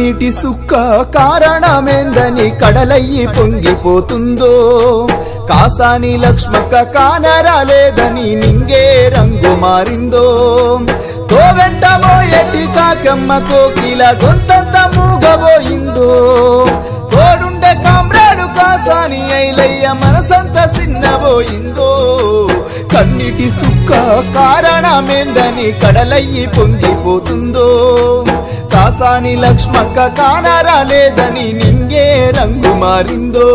కన్నీటి సుక్క కారణమేందని కడలయ్యి పొంగిపోతుందో? కాసాని లక్ష్మక్క కానరాలేదని నింగే రంగు మారిందో? తోవెంట మోయటి కాకమ్మ కోకిల గొంతంత మూగబోయిందో? తోడుండే కామ్రాడు కాసాని ఐలయ్య మనసంత సిన్నబోయిందో? కన్నిటి సుక్క కారణమేందని కడలయ్యి పొంగిపోతుందో? కాసాని లక్ష్మక్క కానరాలేదని నింగే రంగు మారిందో.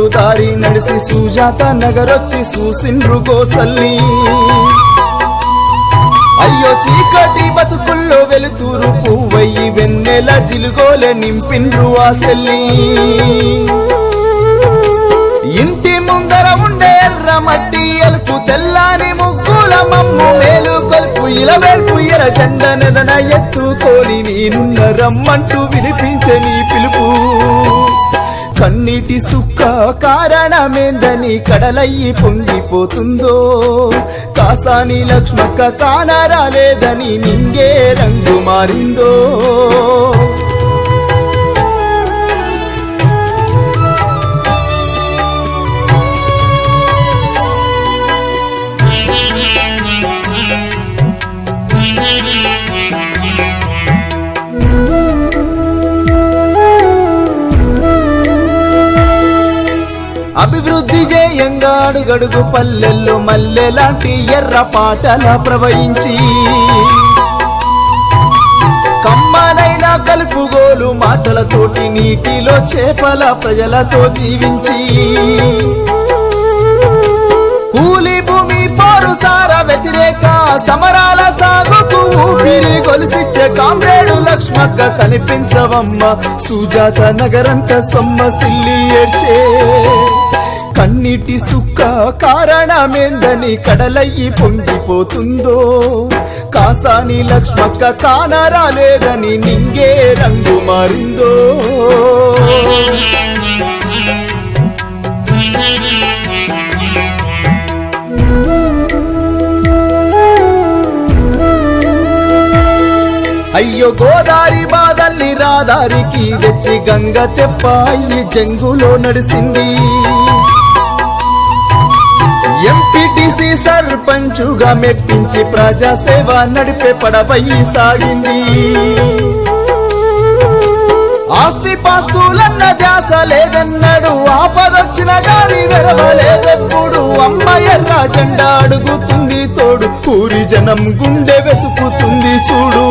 ఇడిసి దారి నడిసి సుజాత నగరొచ్చి చూసిండ్రు గోసల్లి. అయ్యో చీకటి బతుకుల్లో వెలుతురు పువ్వయ్యి వెన్నెల జిలుగోలే నింపిండ్రు ఆసెల్లి ఇంటి ముందర ఉండే ఎర్ర మట్టి ఎలుపు తెల్లాని ముగ్గుల మమ్ము మేలు కొలుపు ఇలవేల్పు ఎర జెండ నెదన ఎత్తుకొని నేనున్న రమ్మంటూ వినిపించని పిలుపు. కన్నీటి సుక్క కారణమేందని కడలయ్యి పొంగిపోతుందో? కాసాని లక్ష్మక్క కానరాలేదని నింగే రంగు మారిందో? అభివృద్ధి జేయంగా అడుగడుగు పల్లెల్లో మల్లెలాంటి ఎర్ర పాటల ప్రవహించి. కమ్మనైన కలుపుగోలు మాటలతోటి నీటిలో చేపల ప్రజలతో జీవించి. కూలి భూమి పోరు సార వ్యతిరేక సమరాల సాగుకు ఊపిరి గొలిసిచ్చే కామ్రేడు లక్ష్మక్క కనిపించవమ్మ. సుజాత నగరంత సొమ్మ సిల్లి ఏడ్చే. కన్నీటి సుక్క కారణమేందని కడలయ్యి పొంగిపోతుందో? కాసాని లక్ష్మక్క కానరాలేదని నింగే రంగు మారిందో? అయ్యో గోదారి బాదల్ని రాదారికి తెచ్చి గంగ తెప్ప జంగులో నడిసింది. ఎంపీటీసీ సర్పంచుగా మెప్పించి ప్రజాసేవ నడిపే పడవయ్యి సాగింది. ఆస్తి పాస్తులన్న ధ్యాస లేదన్నాడు ఆపదొచ్చిన గాని వెరవలేదెప్పుడు. అమ్మాయ రాజెండా అడుగుతుంది తోడు పూరి జనం గుండె వెతుకుతుంది చూడు.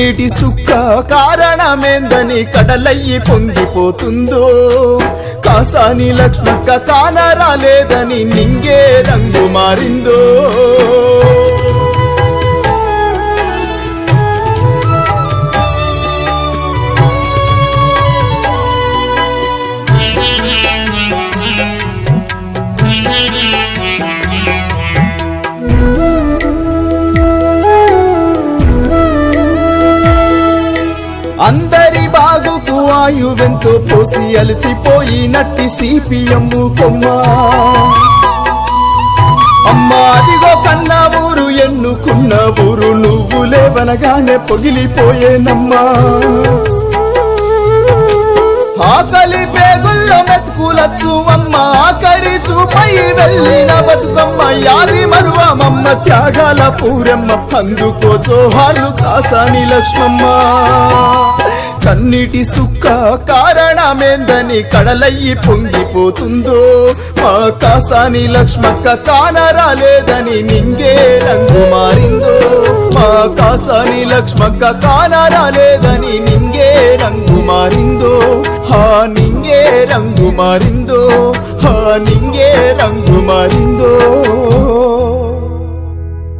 నీటి సుక్క కారణమేందని కడలయ్యి పొంగిపోతుందో? కాసాని లక్ష్మక్క కానరాలేదని నింగే రంగు మారిందో? వాయువెంతో ఆయువెంతో పోసి అలసిపోయినట్టి సిపిఎం కొమ్మ. అమ్మా అదిగో కన్న ఊరు ఎన్నుకున్న ఊరు నువ్వు లేవనగానే పొగిలిపోయేనమ్మా. ఆకలి పేగుల్లో మెతుకులచ్చు అమ్మ ఆకరి చూపై వెళ్ళిన బతుకమ్మ యాది మరువమమ్మ త్యాగాల పూరమ్మ అందుకో జోహార్లు కాసాని లక్ష్మమ్మ. కన్నీటి సుక్క కారణమేందని కడలయ్యి పొంగిపోతుందో? మా కాసాని లక్ష్మక్క కానరాలేదని నింగే రంగు మారిందో? మా కాసాని లక్ష్మక్క కానరాలేదని నింగే రంగు మారిందో? హా నింగే రంగు మారిందో? హా నింగే రంగు మారిందో?